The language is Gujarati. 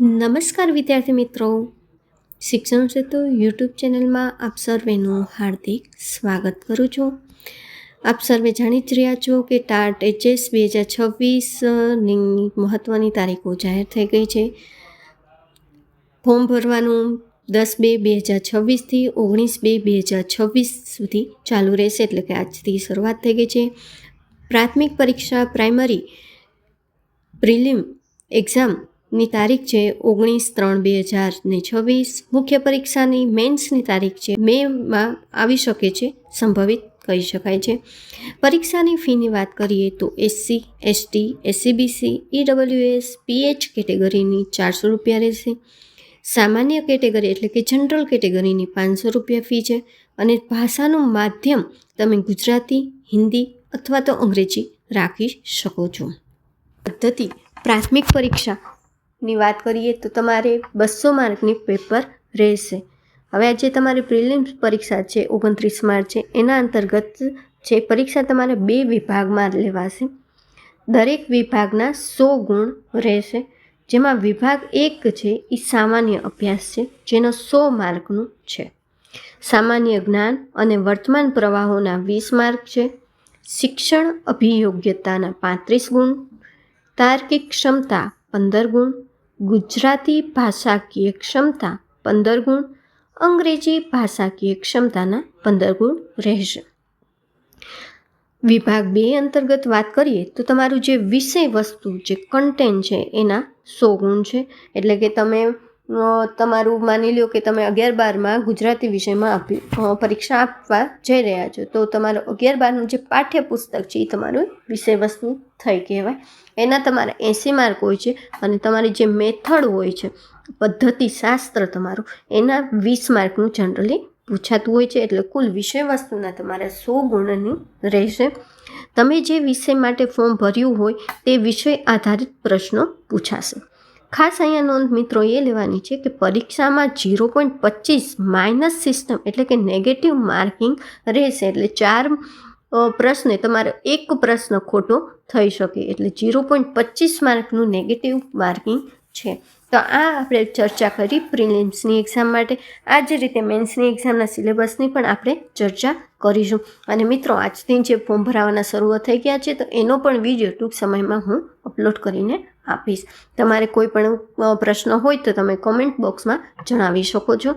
નમસ્કાર વિદ્યાર્થી મિત્રો. શિક્ષણ સેતુ યુટ્યુબ ચેનલમાં આપ સર્વેનું હાર્દિક સ્વાગત કરું છું. આપ સર્વે જાણી જ રહ્યા છો કે ટાટ એચએસ બે હજાર છવ્વીસની મહત્ત્વની તારીખો જાહેર થઈ ગઈ છે. ફોર્મ ભરવાનું દસ બે બે હજાર છવ્વીસથી ઓગણીસ બે બે હજાર છવ્વીસ સુધી ચાલુ રહેશે, એટલે કે આજથી શરૂઆત થઈ ગઈ છે. પ્રાથમિક પરીક્ષા પ્રાઇમરી, પ્રિલિમ એક્ઝામની તારીખ છે ઓગણીસ ત્રણ બે હજાર ને છવ્વીસ. મુખ્ય પરીક્ષાની મેન્સની તારીખ છે મેમાં આવી શકે છે, સંભવિત કહી શકાય છે. પરીક્ષાની ફીની વાત કરીએ તો SC ST SCBC EWS PH કેટેગરીની ચારસો રૂપિયા રહેશે. સામાન્ય કેટેગરી એટલે કે જનરલ કેટેગરીની પાંચસો રૂપિયા ફી છે અને ભાષાનું માધ્યમ તમે ગુજરાતી, હિન્દી અથવા તો અંગ્રેજી રાખી શકો છો. પદ્ધતિ, પ્રાથમિક પરીક્ષાની વાત કરીએ તો તમારે બસો માર્કની પેપર રહેશે. હવે આ જે તમારી પ્રિલિમ્સ પરીક્ષા છે, ઓગણત્રીસ માર્ચે એના અંતર્ગત જે પરીક્ષા તમારે બે વિભાગમાં લેવાશે. દરેક વિભાગના સો ગુણ રહેશે. જેમાં વિભાગ એક છે, એ સામાન્ય અભ્યાસ છે, જેનો સો માર્કનું છે. સામાન્ય જ્ઞાન અને વર્તમાન પ્રવાહોના વીસ માર્ક છે. શિક્ષણ અભિયોગ્યતાના પાંત્રીસ ગુણ. તાર્કિક ક્ષમતા પંદર ગુણ. ગુજરાતી ભાષાકીય ક્ષમતા પંદર ગુણ, અંગ્રેજી ભાષાકીય ક્ષમતાના પંદર ગુણ રહેશે. વિભાગ બે અંતર્ગત વાત કરીએ તો તમારું જે વિષય વસ્તુ, જે કન્ટેન્ટ છે, એના સો ગુણ છે. એટલે કે તમે તમારું માની લો કે તમે અગિયાર બારમાં ગુજરાતી વિષયમાં આપી પરીક્ષા આપવા જઈ રહ્યા છો, તો તમારું અગિયાર બારનું જે પાઠ્યપુસ્તક છે એ તમારું વિષય વસ્તુ થઈ કહેવાય. એના તમારા એંસી માર્ક હોય છે અને તમારી જે મેથડ હોય છે, પદ્ધતિ, શાસ્ત્ર તમારું, એના વીસ માર્કનું જનરલી પૂછાતું હોય છે, એટલે કુલ વિષય વસ્તુના તમારા સો ગુણની રહેશે. તમે જે વિષય માટે ફોર્મ ભર્યું હોય, તે વિષય આધારિત પ્રશ્નો પૂછાશે. ખાસ અહીંયા નોંધ મિત્રો એ લેવાની છે કે પરીક્ષામાં ઝીરો પોઈન્ટ પચીસ માઇનસ સિસ્ટમ એટલે કે નેગેટિવ માર્કિંગ રહેશે. એટલે ચાર પ્રશ્ને તમારો એક પ્રશ્ન ખોટો થઈ શકે. એટલે ઝીરો પોઈન્ટ પચીસ માર્કનું નેગેટિવ માર્કિંગ છે. તો આ આપણે ચર્ચા કરી પ્રિલિમ્સની એક્ઝામ માટે. આ જ રીતે મેન્સની એક્ઝામના સિલેબસની પણ આપણે ચર્ચા કરીશું. અને મિત્રો, આજથી જે ફોર્મ ભરાવાના શરૂઆત થઈ ગયા છે, તો એનો પણ વીડિયો ટૂંક સમયમાં હું અપલોડ કરીને આપીશ. તમારે કોઈ પણ પ્રશ્ન હોય તો તમે કોમેન્ટ બોક્સમાં જણાવી શકો છો.